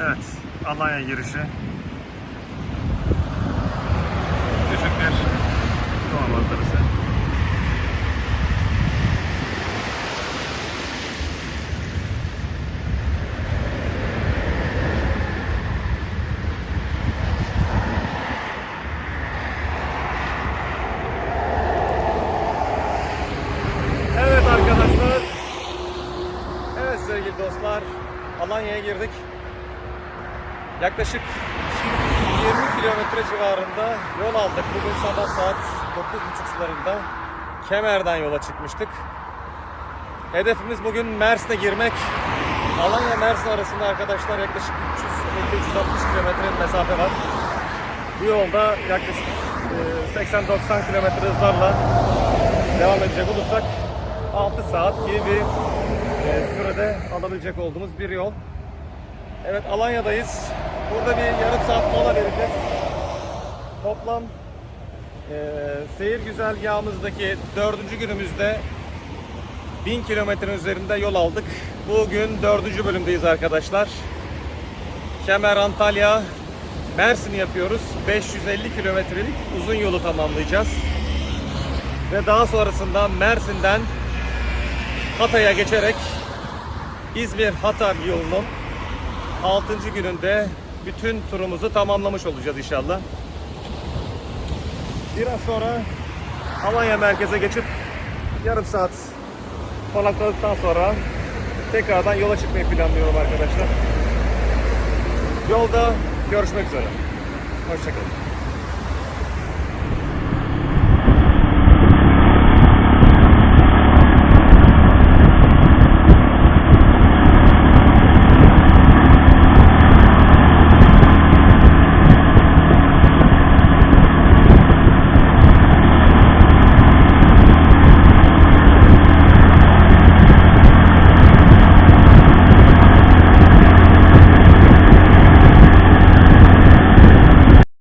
Evet, Alanya girişi. Küçük bir doğa. Evet arkadaşlar. Evet sevgili dostlar. Alanya'ya girdik. Yaklaşık 220 kilometre civarında yol aldık. Bugün sabah saat 9.30 sularında Kemer'den yola çıkmıştık. Hedefimiz bugün Mersin'e girmek. Alanya Mersin arasında arkadaşlar yaklaşık 350-360 kilometre mesafe var. Bu yolda yaklaşık e, 80-90 kilometre hızlarla devam edecek olursak 6 saat gibi bir e, sürede alabilecek olduğumuz bir yol. Evet Alanya'dayız. Burada bir yarım saat mola vereceğiz. Toplam e, seyir güzergahımızdaki dördüncü günümüzde 1000 kilometrenin üzerinde yol aldık. Bugün dördüncü bölümdeyiz arkadaşlar. Kemer Antalya Mersin yapıyoruz. 550 kilometrelik uzun yolu tamamlayacağız. Ve daha sonrasında Mersin'den Hatay'a geçerek İzmir Hatay yolunun 6. gününde bütün turumuzu tamamlamış olacağız inşallah. Biraz sonra Alanya merkeze geçip yarım saat konakladıktan sonra tekrardan yola çıkmayı planlıyorum arkadaşlar. Yolda görüşmek üzere. Hoşçakalın.